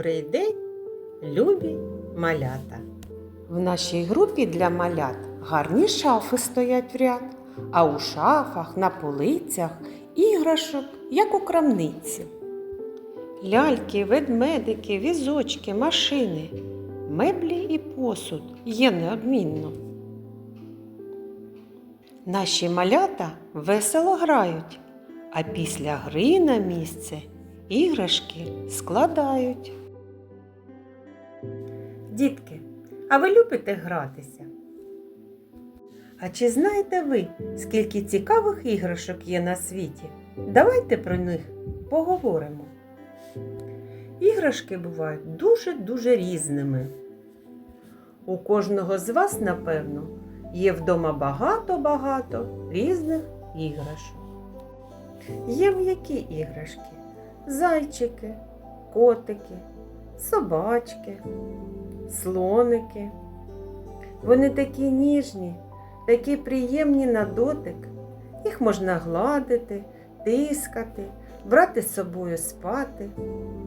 Добрий день, любі малята! В нашій групі для малят гарні шафи стоять в ряд, а у шафах на полицях іграшок, як у крамниці. Ляльки, ведмедики, візочки, машини, меблі і посуд є неодмінно. Наші малята весело грають, а після гри на місце іграшки складають. Дітки, а ви любите гратися? А чи знаєте ви, скільки цікавих іграшок є на світі? Давайте про них поговоримо. Іграшки бувають дуже-дуже різними. У кожного з вас, напевно, є вдома багато-багато різних іграшок. Є м'які іграшки, зайчики, котики, собачки, слоники. Вони такі ніжні, такі приємні на дотик. Їх можна гладити, тискати, брати з собою спати.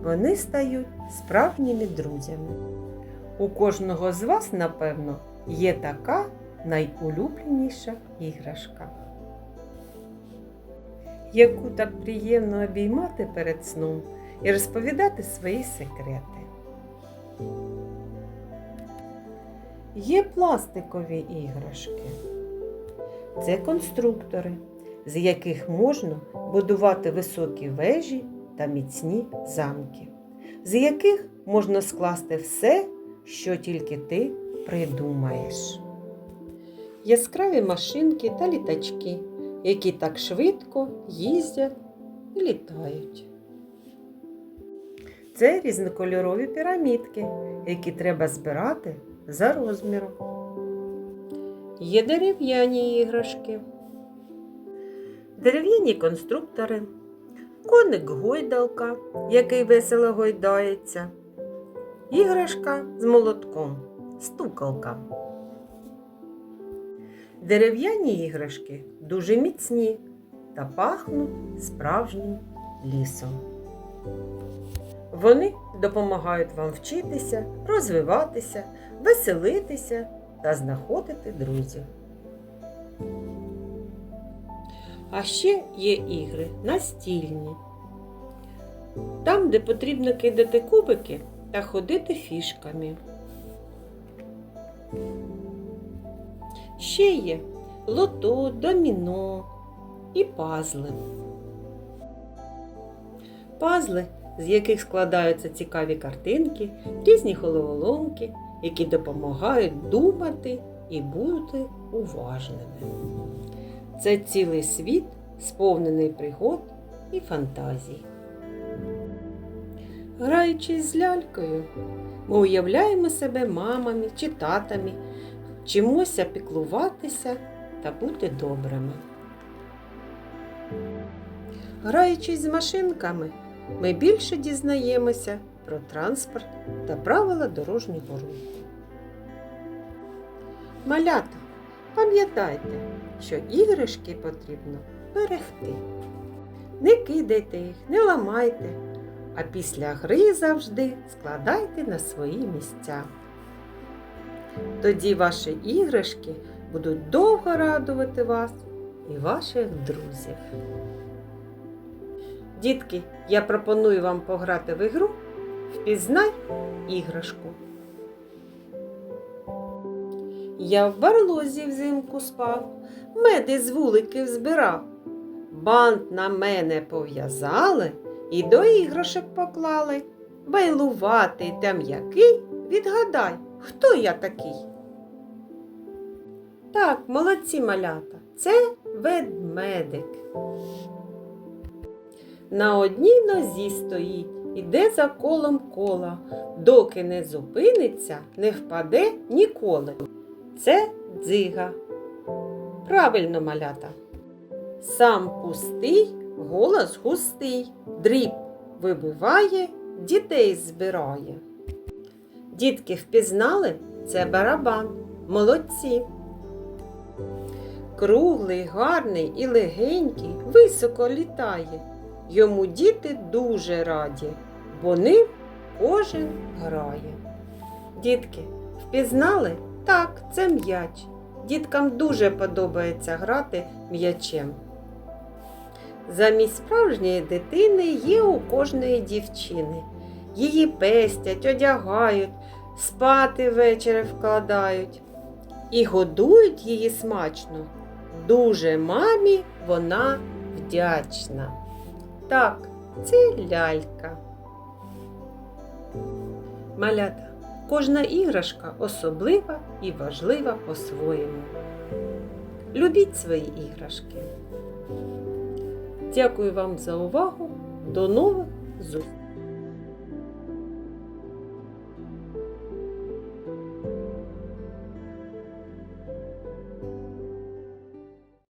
Вони стають справжніми друзями. У кожного з вас, напевно, є така найулюбленіша іграшка, яку так приємно обіймати перед сном і розповідати свої секрети. Є пластикові іграшки. Це конструктори, з яких можна будувати високі вежі та міцні замки, з яких можна скласти все, що тільки ти придумаєш. Яскраві машинки та літачки, які так швидко їздять і літають. Це різнокольорові пірамідки, які треба збирати за розміром. Є дерев'яні іграшки, дерев'яні конструктори, коник гойдалка, який весело гойдається, іграшка з молотком, стукалка. Дерев'яні іграшки дуже міцні та пахнуть справжнім лісом. Вони допомагають вам вчитися, розвиватися, веселитися та знаходити друзів. А ще є ігри настільні. Там, де потрібно кидати кубики та ходити фішками. Ще є лото, доміно і пазли. Пазли, з яких складаються цікаві картинки, різні головоломки, які допомагають думати і бути уважними. Це цілий світ, сповнений пригод і фантазій. Граючись з лялькою, ми уявляємо себе мамами чи татами, вчимося піклуватися та бути добрими. Граючись з машинками, ми більше дізнаємося про транспорт та правила дорожнього руху. Малята, пам'ятайте, що іграшки потрібно берегти. Не кидайте їх, не ламайте, а після гри завжди складайте на свої місця. Тоді ваші іграшки будуть довго радувати вас і ваших друзів. Дітки, я пропоную вам пограти в ігру Впізнай іграшку. Я в барлозі взимку спав, меди з вуликів збирав. Бант на мене пов'язали і до іграшок поклали. Байлуватий та м'який, відгадай, хто я такий? Так, молодці малята, це ведмедик. На одній нозі стоїть, іде за колом кола, доки не зупиниться, не впаде ніколи. Це дзига. Правильно, малята. Сам пустий, голос густий, дріб вибиває, дітей збирає. Дітки впізнали це барабан. Молодці. Круглий, гарний і легенький, високо літає. Йому діти дуже раді, бо ним кожен грає. Дітки, впізнали? Так, це м'яч. Діткам дуже подобається грати м'ячем. Замість справжньої дитини є у кожної дівчини. Її пестять, одягають, спати ввечері вкладають і годують її смачно. Дуже мамі вона вдячна. Так, це лялька. Малята, кожна іграшка особлива і важлива по-своєму. Любіть свої іграшки. Дякую вам за увагу. До нових зустрічей!